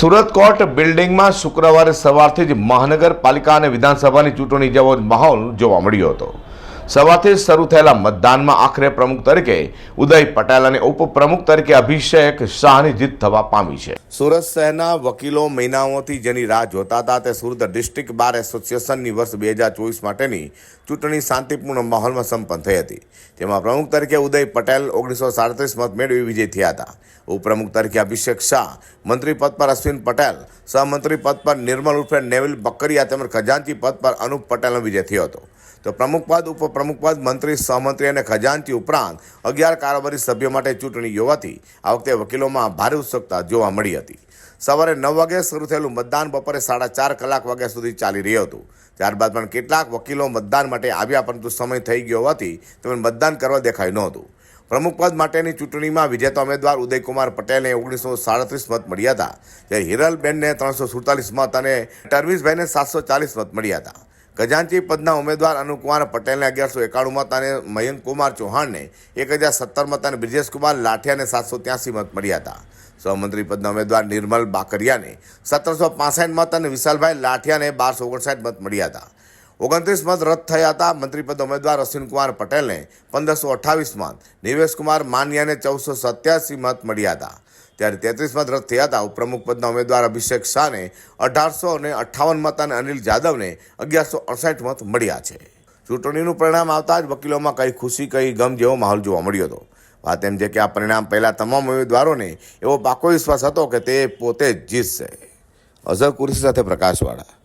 Surat court બિલ્ડિંગમાં શુક્રવારે સવારથી જ મહાનગરપાલિકા અને વિધાનસભાની ચૂંટણી જેવો માહોલ જોવા મળ્યો હતો. સવારથી શરૂ થયેલા મતદાનમાં આખરે પ્રમુખ તરીકે ઉદય પટેલ અને ઉપપ્રમુખ તરીકે અભિષેક શાહની જીત થવા પામી છે. સુરત શહેરના વકીલો મહિનાઓથી જેની રાહ જોતા હતા તે સુરત ડિસ્ટ્રિક્ટ બાર એસોસિએશનની વર્ષ બે હજાર ચોવીસ માટેની ચૂંટણી શાંતિપૂર્ણ માહોલમાં સંપન્ન થઈ હતી. તેમાં પ્રમુખ તરીકે ઉદય પટેલ ઓગણીસો સાડત્રીસ મત મેળવી વિજય થયા હતા. ઉપપ્રમુખ તરીકે અભિષેક શાહ મંત્રી પદ પર અશ્વિન પટેલ સહમંત્રી પદ પર નિર્મલ ઉર્ફે નેવિલ બકરિયા તેમજ ખજાનચી પદ પર અનુપ પટેલનો વિજય થયો હતો. તો પ્રમુખ પદ ઉપપ્રમુખ પદ, મંત્રી, સહમંત્રી અને ખજાનચી ઉપરાંત અગિયાર કારોબારી સભ્યો માટે ચૂંટણી યોવાથી આ વખતે વકીલોમાં ભારે ઉત્સુકતા જોવા મળી હતી. સવારે નવ વાગે શરૂ થયેલું મતદાન બપોરે સાડા ચાર કલાક વાગ્યા સુધી ચાલી રહ્યું હતું. ત્યારબાદ પણ કેટલાક વકીલો મતદાન માટે આવ્યા, પરંતુ સમય થઈ ગયો હોવાથી તેમને મતદાન કરવા દેખાયું નહોતું. પ્રમુખ પદ માટેની ચૂંટણીમાં વિજેતા ઉમેદવાર ઉદયકુમાર પટેલને ઓગણીસો સાડત્રીસ મત મળ્યા હતા, જ્યારે હિરલબેનને ત્રણસો સુડતાલીસ મત અને ટરવીસભાઈને સાતસો ચાલીસ મત મળ્યા હતા. ખજાનચી પદના ઉમેદવાર અનુકુમાર પટેલને અગિયારસો એકાણું મત અને મયંકુમાર ચૌહાણને એક હજાર સત્તર મત અને બ્રિજેશ કુમાર લાઠિયાને સાતસો ત્યાસી મત મળ્યા હતા. સહમંત્રી પદના ઉમેદવાર નિર્મલ બાકરિયાને સત્તરસો પાસઠ મત અને વિશાલભાઈ લાઠિયાને બારસો ઓગણસાઠ મત મળ્યા હતા. ઓગણત્રીસ મત રદ થયા હતા. મંત્રીપદ ઉમેદવાર અશ્વિનકુમાર પટેલને પંદરસો અઠ્ઠાવીસમાં નિવેશકુમાર માનિયાને ચૌદસો સત્યાસી મત મળ્યા હતા. ત્યારે તેત્રીસ મત રદ થયા હતા. ઉપપ્રમુખ પદના ઉમેદવાર અભિષેક શાહને અઢારસો અને અઠ્ઠાવન મત અને અનિલ જાદવને અગિયારસો અડસઠ મત મળ્યા છે. ચૂંટણીનું પરિણામ આવતા જ વકીલોમાં કઈ ખુશી, કઈ ગમ જેવો માહોલ જોવા મળ્યો હતો. વાત એમ છે કે આ પરિણામ પહેલાં તમામ ઉમેદવારોને એવો પાકો વિશ્વાસ હતો કે તે પોતે જ જીતશે. અઝર કુરશી સાથે પ્રકાશવાળા.